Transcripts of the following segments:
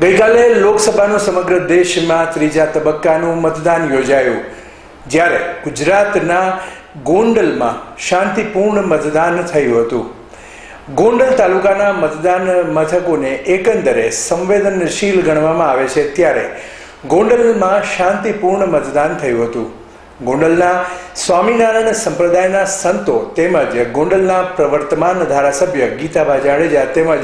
ગઈકાલે લોકસભાનું સમગ્ર દેશમાં ત્રીજા તબક્કાનું મતદાન યોજાયું. જ્યારે ગુજરાતના ગોંડલમાં શાંતિપૂર્ણ મતદાન થયું હતું. ગોંડલ તાલુકાના મતદાન મથકોને એકંદરે સંવેદનશીલ ગણવામાં આવે છે. ત્યારે ગોંડલમાં શાંતિપૂર્ણ મતદાન થયું હતું. ગોંડલના સ્વામિનારાયણ સંપ્રદાયના સંતો તેમજ ગોંડલના પ્રવર્તમાન ધારાસભ્ય ગીતાબા જાડેજા તેમજ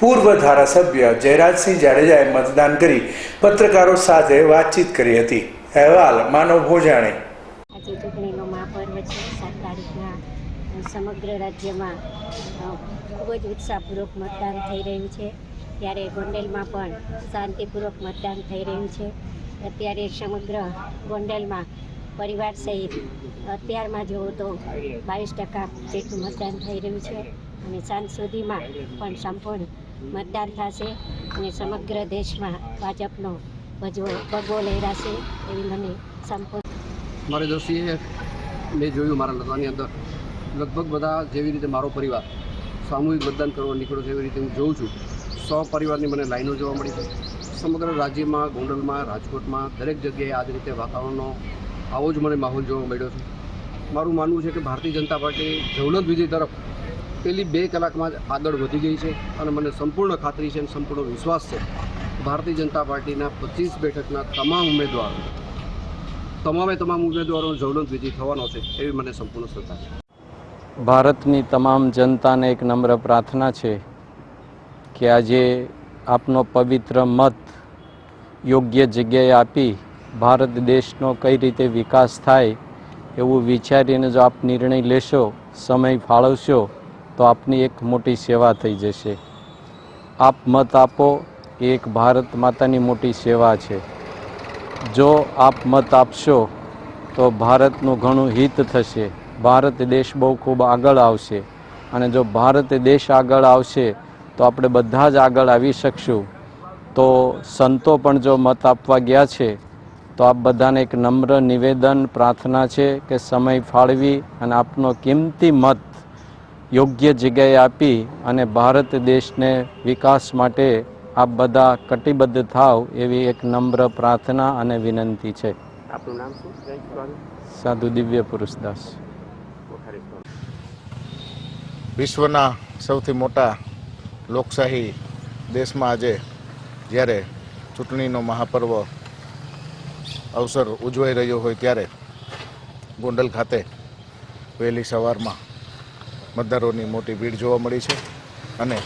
પૂર્વ ધારાસભ્ય જયરાજસિંહ જાડેજાએ મતદાન કરી પત્રકારો સાથે વાતચીત કરી હતી. અહેવાલ માનવ ભોજાણી. આજે ચૂંટણીનો મહાપર્વ સમગ્ર રાજ્યમાં ખૂબ જ ઉત્સાહપૂર્વક મતદાન થઈ રહ્યું છે. ત્યારે ગોંડલમાં પણ શાંતિપૂર્વક મતદાન થઈ રહ્યું છે. અત્યારે સમગ્ર ગોંડલમાં પરિવાર સહિત અત્યારમાં જોવો તો બાવીસ ટકા જેટલું મતદાન થઈ રહ્યું છે અને સાંજ સુધીમાં પણ સંપૂર્ણ મતદાન થશે અને સમગ્ર દેશમાં ભાજપનો ભજવો, ભગવો લહેરાશે એવી મને સંપૂર્ણ મારી દ્રષ્ટિએ મેં જોયું મારા લગ્નની અંદર. લગભગ બધા જેવી રીતે મારો પરિવાર સામૂહિક મતદાન કરવા નીકળ્યો છે એવી રીતે હું જોઉં છું. સો પરિવારની મને લાઈનો જોવા મળી છે. સમગ્ર રાજ્યમાં, ગોંડલમાં, રાજકોટમાં દરેક જગ્યાએ આ જ રીતે વાતાવરણનો આવો જ મને માહોલ જોવા મળ્યો છે. મારું માનવું છે કે ભારતીય જનતા પાર્ટી જવલંત વિજય તરફ પેલી બે કલાકમાં જ આગળ વધી ગઈ છે અને મને સંપૂર્ણ ખાતરી છે અને સંપૂર્ણ વિશ્વાસ છે ભારતીય જનતા પાર્ટીના પચીસ બેઠકના તમામ ઉમેદવારો, તમામે તમામ ઉમેદવારોનો જવલંત વિજય થવાનો છે એવી મને સંપૂર્ણ શ્રદ્ધા છે. ભારતની તમામ જનતાને એક નમ્ર પ્રાર્થના છે કે આજે આપનો પવિત્ર મત યોગ્ય જગ્યાએ આપી ભારત દેશનો કઈ રીતે વિકાસ થાય એવું વિચારીને જો આપ નિર્ણય લેશો, સમય ફાળવશો, તો આપની એક મોટી સેવા થઈ જશે. આપ મત આપો એ એક ભારત માતાની મોટી સેવા છે. જો આપ મત આપશો, તો ભારતનું ઘણું હિત થશે. ભારત દેશ બહુ ખૂબ આગળ આવશે. અને જો ભારત દેશ આગળ આવશે, તો આપણે બધા જ આગળ આવી શકશું. તો સંતો પણ જો મત આપવા ગયા છે તો આપ બધાને એક નમ્ર નિવેદન પ્રાર્થના છે કે સમય ફાળવી અને આપનો કિંમતી મત યોગ્ય જગ્યાએ આપી અને ભારત દેશને વિકાસ માટે આપ બધા કટિબદ્ધ થાવ એવી એક નમ્ર પ્રાર્થના અને વિનંતી છે. આપનું નામ શું? સાધુ દિવ્ય પુરુષદાસ વિશ્વના સૌથી મોટા લોકશાહી દેશમાં આજે જ્યારે ચૂંટણીનો મહાપર્વ અવસર ઉજવાઈ રહ્યો હોય ત્યારે ગોંડલ ખાતે વહેલી સવારમાં મતદારોની મોટી ભીડ જોવા મળી છે અને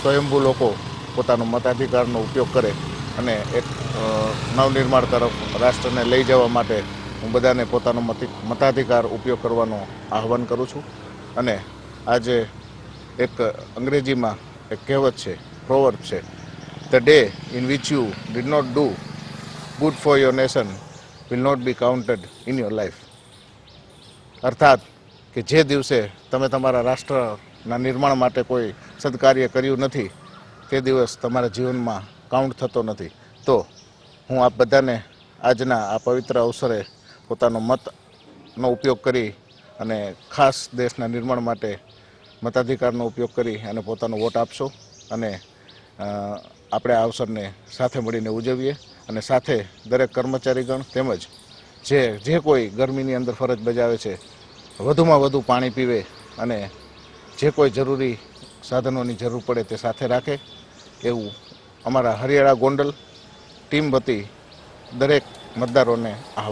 સ્વયંભૂ લોકો પોતાનો મતાધિકારનો ઉપયોગ કરે અને એક નવનિર્માણ તરફ રાષ્ટ્રને લઈ જવા માટે હું બધાને પોતાનો મતિ, મતાધિકાર ઉપયોગ કરવાનો આહવાન કરું છું. અને આજે એક અંગ્રેજીમાં એક કહેવત છે પ્રોવર્બ છે the day in which you did not do good for your nation will not be counted in your life અર્થાત કે જે દિવસે તમે તમારા રાષ્ટ્રના નિર્માણ માટે કોઈ સદકાર્ય કર્યું નથી, તે દિવસ તમારા જીવનમાં કાઉન્ટ થતો નથી. તો હું આપ બધાને આજના આ પવિત્ર અવસરે પોતાનો મતનો ઉપયોગ કરી અને ખાસ દેશના નિર્માણ માટે મતાધિકારનો ઉપયોગ કરી અને પોતાનો વોટ આપશો અને આપણે આ અવસરને સાથે મળીને ઉજવીએ. અને સાથે દરેક કર્મચારીગણ તેમજ જે જે કોઈ ગરમીની અંદર ફરજ બજાવે છે, વધુમાં વધુ પાણી પીવે અને જે કોઈ જરૂરી સાધનોની જરૂર પડે તે સાથે રાખે એવું અમારા હરિયાળા ગોંડલ ટીમ વતી દરેક મતદારોને આહ્વાન